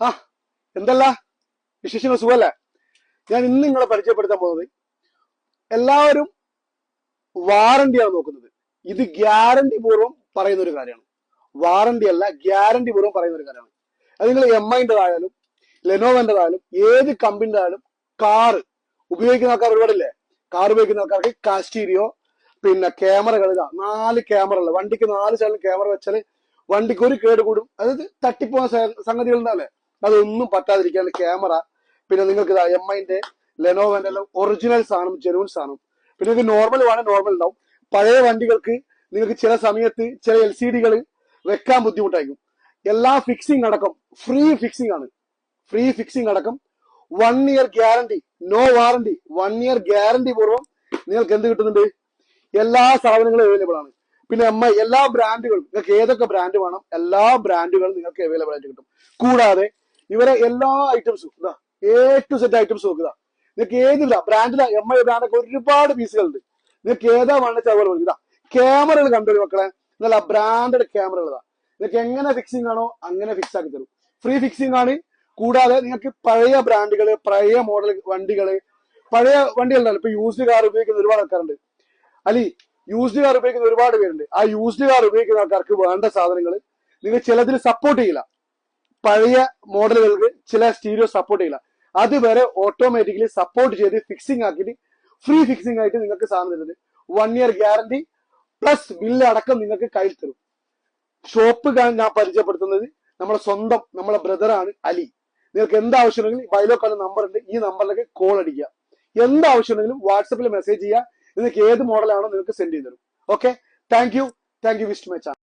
ആ എന്തല്ല? വിശേഷങ്ങൾ സുഖല്ലേ? ഞാൻ ഇന്ന് നിങ്ങളെ പരിചയപ്പെടുത്താൻ പോകുന്നത് എല്ലാവരും വാറണ്ടിയാണ് നോക്കുന്നത്. ഇത് ഗ്യാരണ്ടി പൂർവം പറയുന്ന ഒരു കാര്യമാണ്. വാറണ്ടി അല്ല ഗ്യാരണ്ടി പൂർവം പറയുന്ന ഒരു കാര്യമാണ്. അത് നിങ്ങൾ എം ഐന്റെതായാലും ലെനോവന്റെതായാലും ഏത് കമ്പനിയുടെ ആയാലും കാറ് ഉപയോഗിക്കുന്ന ആൾക്കാർ ഒരുപാടില്ലേ? കാർ ഉപയോഗിക്കുന്ന ആൾക്കാർക്ക് കാസ്റ്റീരിയോ പിന്നെ ക്യാമറകൾ ഇതാ നാല് ക്യാമറ ഉള്ള വണ്ടിക്ക് നാല് സൈഡിൽ ക്യാമറ വെച്ചാൽ വണ്ടിക്ക് ഒരു കേട് കൂടും. അതായത് തട്ടിപ്പോകുന്ന സംഗതികൾ ഉണ്ടാവില്ലേ? അതൊന്നും പറ്റാതിരിക്കാൻ ക്യാമറ. പിന്നെ നിങ്ങൾക്ക് ഇതാ എം ഐന്റെ ലെനോവന്റെ ഒറിജിനൽ സാധനം ജെനുവൻ സാധനം. പിന്നെ നിങ്ങൾക്ക് നോർമൽ വേണേൽ നോർമൽ ഉണ്ടാവും. പഴയ വണ്ടികൾക്ക് നിങ്ങൾക്ക് ചില സമയത്ത് ചില എൽ സി ഡികൾ വെക്കാൻ ബുദ്ധിമുട്ടായിരിക്കും. എല്ലാ ഫിക്സിംഗ് അടക്കം ഫ്രീ ഫിക്സിംഗ് ആണ്. ഫ്രീ ഫിക്സിംഗ് അടക്കം one year guarantee no warranty one year guarantee പൂർവം നിങ്ങൾക്ക് എന്ത് കിട്ടുന്നുണ്ട്? എല്ലാ സാധനങ്ങളും അവൈലബിൾ ആണ്. പിന്നെ എം ഐ എല്ലാ ബ്രാൻഡുകളും നിങ്ങൾക്ക് ഏതൊക്കെ ബ്രാൻഡ് വേണം എല്ലാ ബ്രാൻഡുകളും നിങ്ങൾക്ക് അവൈലബിൾ ആയിട്ട് കിട്ടും. കൂടാതെ ഇവരെ എല്ലാ ഐറ്റംസും ഇതാ എ ടു സെറ്റ് ഐറ്റംസ് നോക്കുക നിങ്ങൾക്ക് ഏതില്ല ബ്രാൻഡില എം ഐ ബ്രാൻഡൊക്കെ ഒരുപാട് പീസുകളുണ്ട് നിങ്ങൾക്ക് ഏതാ വെച്ചാൽ അതുപോലെ ഇതാ ക്യാമറകൾ കണ്ടുവരും മക്കളെ. നല്ല ബ്രാൻഡഡ് ക്യാമറകൾ ഇതാ. നിങ്ങൾക്ക് എങ്ങനെ ഫിക്സിംഗ് ആണോ അങ്ങനെ ഫിക്സ് ആക്കി തരും. ഫ്രീ ഫിക്സിംഗ് ആണ്. കൂടാതെ നിങ്ങൾക്ക് പഴയ ബ്രാൻഡുകൾ പഴയ മോഡൽ വണ്ടികൾ പഴയ വണ്ടികളുണ്ടല്ലോ ഇപ്പൊ യൂസ്ഡ് കാർ ഉപയോഗിക്കുന്ന ഒരുപാട് ആൾക്കാരുണ്ട്. അലി യൂസ്ഡ് കാർ ഉപയോഗിക്കുന്ന ഒരുപാട് പേരുണ്ട്. ആ യൂസ്ഡ് കാർ ഉപയോഗിക്കുന്ന ആൾക്കാർക്ക് വേണ്ട സാധനങ്ങൾ നിങ്ങൾ ചിലതിൽ സപ്പോർട്ട് ചെയ്യില്ല. പഴയ മോഡലുകൾക്ക് ചില സ്റ്റീരിയോ സപ്പോർട്ട് ചെയ്യില്ല. അതുവരെ ഓട്ടോമാറ്റിക്കലി സപ്പോർട്ട് ചെയ്ത് ഫിക്സിംഗ് ആക്കിയിട്ട് ഫ്രീ ഫിക്സിംഗ് ആയിട്ട് നിങ്ങൾക്ക് സാധനം തരുന്നത്. One year guarantee plus bill അടക്കം നിങ്ങൾക്ക് കയ്യിൽ തരും. ഷോപ്പ് ഞാൻ പരിചയപ്പെടുത്തുന്നത് നമ്മുടെ സ്വന്തം നമ്മളെ ബ്രദറാണ് അലി. നിങ്ങൾക്ക് എന്ത് ആവശ്യമുണ്ടെങ്കിലും ബൈലോ കാണുന്ന നമ്പർ ഉണ്ട്. ഈ നമ്പറിലേക്ക് കോൾ അടിക്കുക. എന്ത് ആവശ്യമുണ്ടെങ്കിലും വാട്സപ്പിൽ മെസ്സേജ് ചെയ്യുക. നിങ്ങൾക്ക് ഏത് മോഡലാണോ നിങ്ങൾക്ക് സെൻഡ് ചെയ്ത് തരും. Okay thank you thank you visit my channel